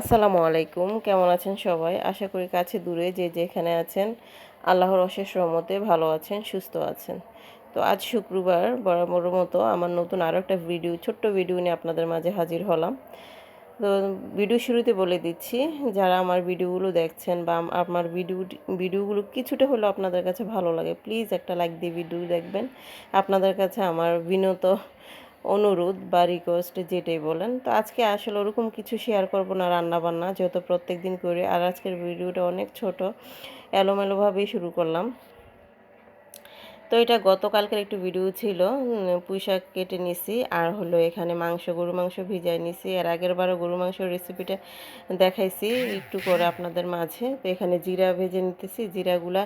আসসালামু আলাইকুম। কেমন আছেন সবাই? আশা করি কাছে দূরে যে যেখানে আছেন, আল্লাহর অশেষ রহমতে ভালো আছেন, সুস্থ আছেন। তো আজ শুক্রবার বরাবর মতো আমার নতুন আরও একটা ভিডিও, ছোট্ট ভিডিও নিয়ে আপনাদের মাঝে হাজির হলাম। তো ভিডিও শুরুতে বলে দিচ্ছি, যারা আমার ভিডিওগুলো দেখছেন বা আমার ভিডিও, ভিডিওগুলো কিছুটা হলেও আপনাদের কাছে ভালো লাগে, প্লিজ একটা লাইক দিয়ে ভিডিও দেখবেন। আপনাদের কাছে আমার বিনত অনুরোধ বা রিকোয়েস্ট যেটাই বলেন। তো আজকে আসলে ওরকম কিছু শেয়ার করব না রান্না বান্না যেহেতু প্রত্যেক দিন করি। আর আজকের ভিডিওটা অনেক ছোট এলোমেলোভাবেই শুরু করলাম। তো এটা গতকালকের একটু ভিডিও ছিল উম, পুঁই শাক কেটে নিছি আর হলো এখানে মাংস গরু মাংস ভিজাই নিছি। এর আগের বারও গরু মাংসের রেসিপিটা দেখাইছি একটু করে আপনাদের মাঝে। তো এখানে জিরা ভেজে নিতেছি জিরাগুলা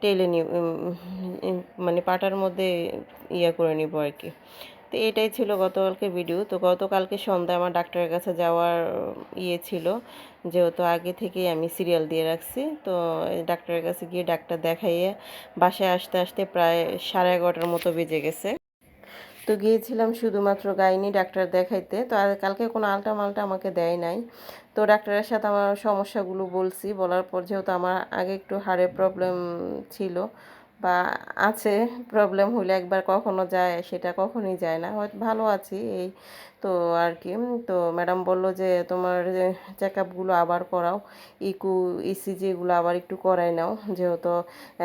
টেলে নি মানে পাটার মধ্যে ইয়ে করে নিব আর কি। তো এটাই ছিল গতকালকে ভিডিও তো গতকালকে সন্ধ্যায় আমার ডাক্তারের কাছে যাওয়ার ইয়ে ছিল, যেহেতু আগে থেকেই আমি সিরিয়াল দিয়ে রাখছি। তো ডাক্তারের কাছে গিয়ে ডাক্তার দেখাইয়ে বাসায় আসতে আসতে প্রায় সাড়ে এগারোটার মতো বেজে গেছে। তো গিয়েছিলাম শুধুমাত্র গাইনি ডাক্তার দেখাইতে। তো আর কালকে কোনো আলটা মালটা আমাকে দেয় নাই। তো ডাক্তারের সাথে আমার সমস্যাগুলো বলছি। বলার পর যেহেতু আমার আগে একটু হাড়ের প্রবলেম ছিল বা আছে প্রবলেম হলে একবার কখনো যায়, সেটা কখনই যায় না। হয়তো ভালো আছি এই তো আর কি তো ম্যাডাম বলল যে তোমার চেক আপগুলো আবার করাও ইকু ইসিজি এগুলো আবার একটু করাই নাও। যেহেতু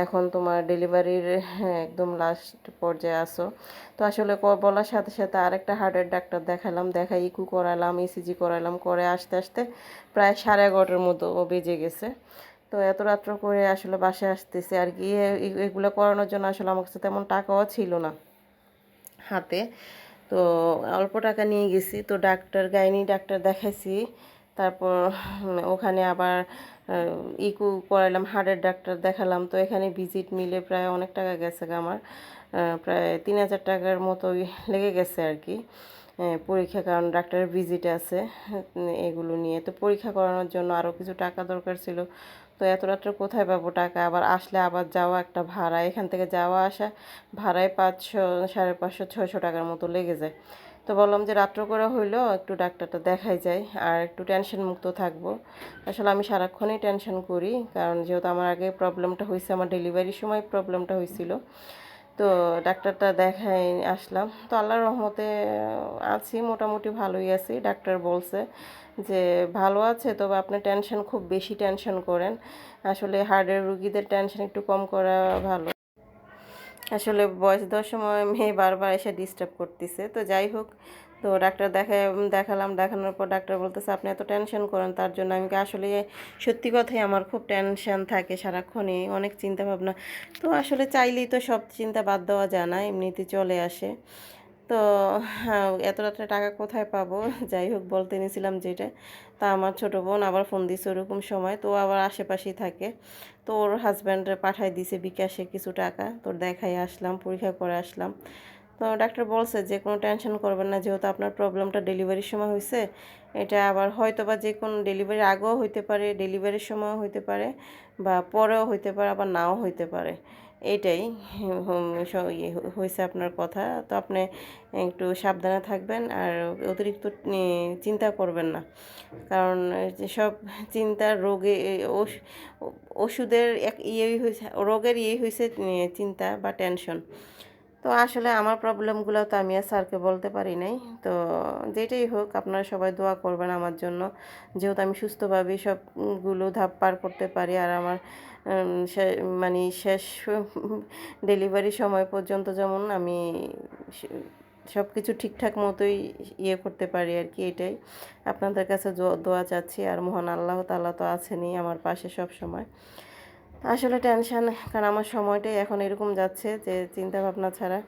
এখন তোমার ডেলিভারির একদম লাস্ট পর্যায়ে আসো তো আসলে বলার সাথে সাথে আরেকটা হার্টের ডাক্তার দেখালাম দেখা ইকু করালাম ইসিজি করালাম, করে আসতে আসতে প্রায় সাড়ে এগারোটার মতো বেজে গেছে। তো এত রাত্র করে আসলে বাসায় আসতেছে আর গিয়ে এগুলো করানোর জন্য আসলে আমার কাছে তেমন টাকাও ছিল না হাতে। তো অল্প টাকা নিয়ে গেছি। তো ডাক্তার, গাইনি ডাক্তার দেখাইছি। তারপর ওখানে আবার ইকু করালাম হার্টের ডাক্তার দেখালাম। তো এখানে ভিজিট মিলে প্রায় অনেক টাকা গেছে আমার। প্রায় তিন হাজার টাকার মতোই লেগে গেছে আর কি। পরীক্ষা কারণ ডাক্তারের ভিজিট আছে, এগুলো নিয়ে। তো পরীক্ষা করানোর জন্য আরও কিছু টাকা দরকার ছিল। তো এত রাত্রে কোথায় পাবো টাকা? আবার আসলে আবার যাওয়া একটা ভাড়া। এখান থেকে যাওয়া আসা ভাড়ায় পাঁচশো, সাড়ে পাঁচশো, ছয়শো টাকার মতো লেগে যায়। তো বললাম যে রাত্র করে হইল, একটু ডাক্তারটা দেখাই যায় আর একটু টেনশন মুক্ত থাকব। আসলে আমি সারাক্ষণই টেনশন করি, কারণ যেহেতু আমার আগে প্রবলেমটা হয়েছে আমার ডেলিভারির সময় প্রবলেমটা হয়েছিল তো ডাক্তারটা দেখাই আসলাম। তো আল্লাহর রহমতে আছি, মোটামুটি ভালোই আছি। ডাক্তার বলছে যে ভালো আছে, তবে আপনি টেনশন খুব বেশি টেনশন করেন। আসলে হার্টের রুগীদের টেনশন একটু কম করা ভালো। আসলে বয়স দেওয়ার সময় মেয়ে বারবার এসে ডিস্টার্ব করতেছে। তো যাই হোক, তো ডাক্তার দেখা, দেখালাম, দেখানোর পর ডাক্তার বলতেছে, আপনি এত টেনশন করেন, তার জন্য আমি আসলে সত্যি কথাই আমার খুব টেনশন থাকে সারাক্ষণই, অনেক চিন্তা ভাবনা তো আসলে চাইলেই তো সব চিন্তা বাদ দেওয়া যায় না, এমনিতে চলে আসে। তো হ্যাঁ, এত রাত্রে টাকা কোথায় পাবো? যাই হোক বলতে নিয়েছিলাম যেটা। তা আমার ছোটো বোন আবার ফোন দিছে ওরকম সময়। তো আবার আশেপাশেই থাকে। তো ওর হাজব্যান্ড পাঠায় দিছে বিকাশে কিছু টাকা। তোর দেখাই আসলাম পরীক্ষা করে আসলাম। তো ডাক্তার বলছে যে কোনো টেনশন করবেন না, যেহেতু আপনার প্রবলেমটা ডেলিভারির সময় হয়েছে। এটা আবার হয়তো বা যে কোনো ডেলিভারির আগেও হইতে পারে, ডেলিভারির সময়ও হইতে পারে বা পরেও হইতে পারে, আবার নাও হইতে পারে। এটাই ইয়ে হয়েছে আপনার কথা। তো আপনি একটু সাবধানে থাকবেন আর অতিরিক্ত চিন্তা করবেন না। কারণ যেসব চিন্তা রোগে ওষ- ওষুধের এক ইয়েই হয়েছে রোগের ইয়ে হয়েছে চিন্তা বা টেনশন। তো আসলে আমার প্রবলেমগুলো তো আমি আর স্যারকে বলতে পারি নাই। তো যেটাই হোক, আপনারা সবাই দোয়া করবেন আমার জন্য। যেহেতু আমি সুস্থভাবে সবগুলো ধাপ পার করতে পারি আর আমার মানে শেষ ডেলিভারি সময় পর্যন্ত যেমন আমি সব কিছু ঠিকঠাক মতোই ইয়ে করতে পারি আর কি এটাই। আপনাদের কাছে দোয়া চাচ্ছি আর মহান আল্লাহ তাআলা তো আছেনই আমার পাশে সব সময় আসলে টেনশন কারণ আমার সময়টাই এখন এরকম যাচ্ছে যে চিন্তা ভাবনা ছাড়া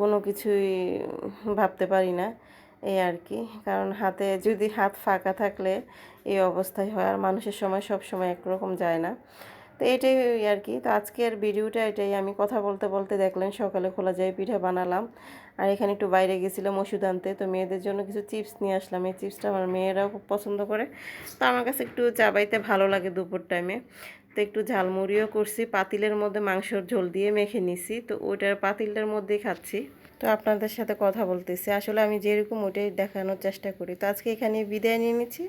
কোনো কিছুই ভাবতে পারি না, এই আর কি। কারণ হাতে যদি হাত ফাঁকা থাকলে এই অবস্থায় হয়, আর মানুষের সময় সব সময় একরকম যায় না। তো এটাই আর কি। তো আজকের ভিডিওটা এটাই। আমি কথা বলতে বলতে দেখলেন, সকালে খোলা যায় পিঠা বানালাম। আর এখানে একটু বাইরে গেছিলাম ওষুধ আনতে। তো মেয়েদের জন্য কিছু চিপস নিয়ে আসলাম। এই চিপসটা আমার মেয়েরাও খুব পছন্দ করে। তো আমার কাছে একটু চাবাইতে ভালো লাগে দুপুর টাইমে তো একটু ঝালমুড়িও করছি, পাতিলের মধ্যে মাংসর ঝোল দিয়ে মেখে নিছি, তো ওইটার পাতিলটার মধ্যেই খাচ্ছি। তো আপনাদের সাথে কথা বলতেছি, আসলে আমি যেরকম ওইটাই দেখানোর চেষ্টা করি। তো আজকে এখানে বিদায় নিয়ে নিচ্ছি।